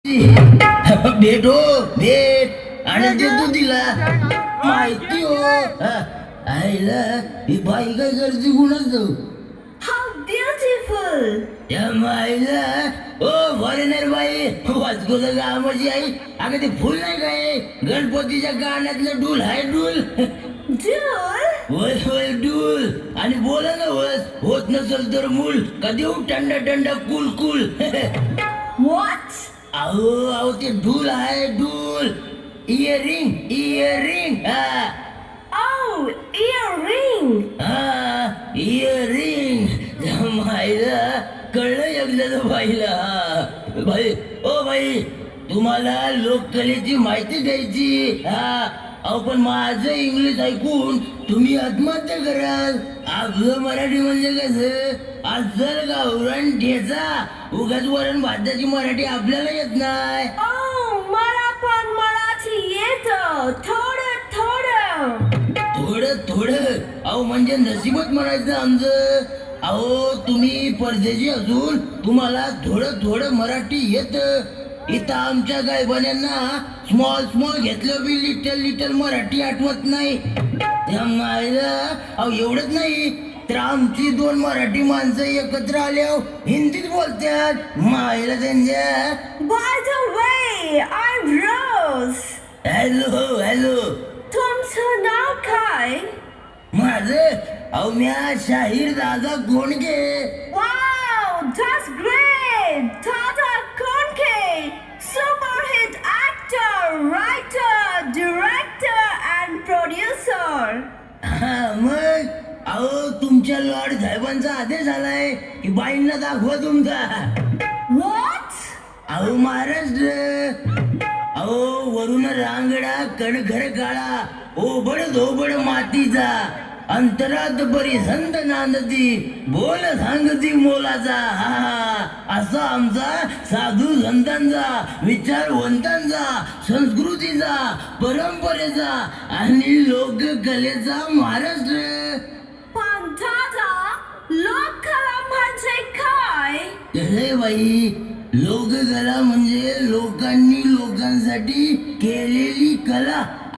भेट हो भेट. आणि देतो तिला माहिती हो. आईला ही बाई काय करते कुणाच! त्या माईला ओ फॉरेनर बाई. वाचकोचं गावाची आई. अगं ते फुल नाही काय गणपतीच्या गाण्यातलं डूल हाय डूल? होय होय डूल. आणि बोला ना वस होत नसल तर मूल. कधी हो टंडा टंडा कुल कुल What? अहो अहो ते डूल आहे डूल इयरिंग इयरिंग हा. Oh, earring! हा इयरिंग माहिला कळलं एकदा बाईला. हा. बाई ओ बाई तुम्हाला लोककलेची माहिती द्यायची. हा. अहो पण माझं इंग्लिश ऐकून तुम्ही आत्महत्या कराल. आपलं मराठी म्हणजे कसं अस्सल गावरान ठेचा उगाच वरण भाताची मराठी आपल्याला येत नाही. मला पण मराठी येतं. थोडं थोडं. थोडं थोडं? अहो म्हणजे नशीबच म्हणायचं आमचं. अहो तुम्ही परदेशी असून तुम्हाला थोडं थोडं मराठी येत. इथं आमच्या गायबान्यांना स्मॉल स्मॉल घेतलं बी लिटल लिटल मराठी आठवत नाही. अहो एवढंच नाही तर आमची दोन मराठी माणसं एकत्र आल्यावर हिंदीत बोलतात. मायला त्यांच्या By the way, I'm Rose. Hello hello तुमचं नाव काय? माझं अहो म्या शाहीर दादा कोणगे Wow, हा मग? अहो तुमच्या लॉर्ड साहेबांचा आदेश आलाय की बाईंना दाखवा तुमचा? अहो महाराष्ट्र अहो वरून रांगडा कणखर काळा ओबड धोबड मातीचा. अंतरात बरी संत नांदती बोल सांगती मोलाचा. हा हा असा आमचा साधू संतांचा विचारवंतांचा संस्कृतीचा परंपरेचा आणि लोककलेचा महाराष्ट्र. म्हणजे काय? हे बाई लोककला म्हणजे लोकांनी लोकांसाठी केलेली कला.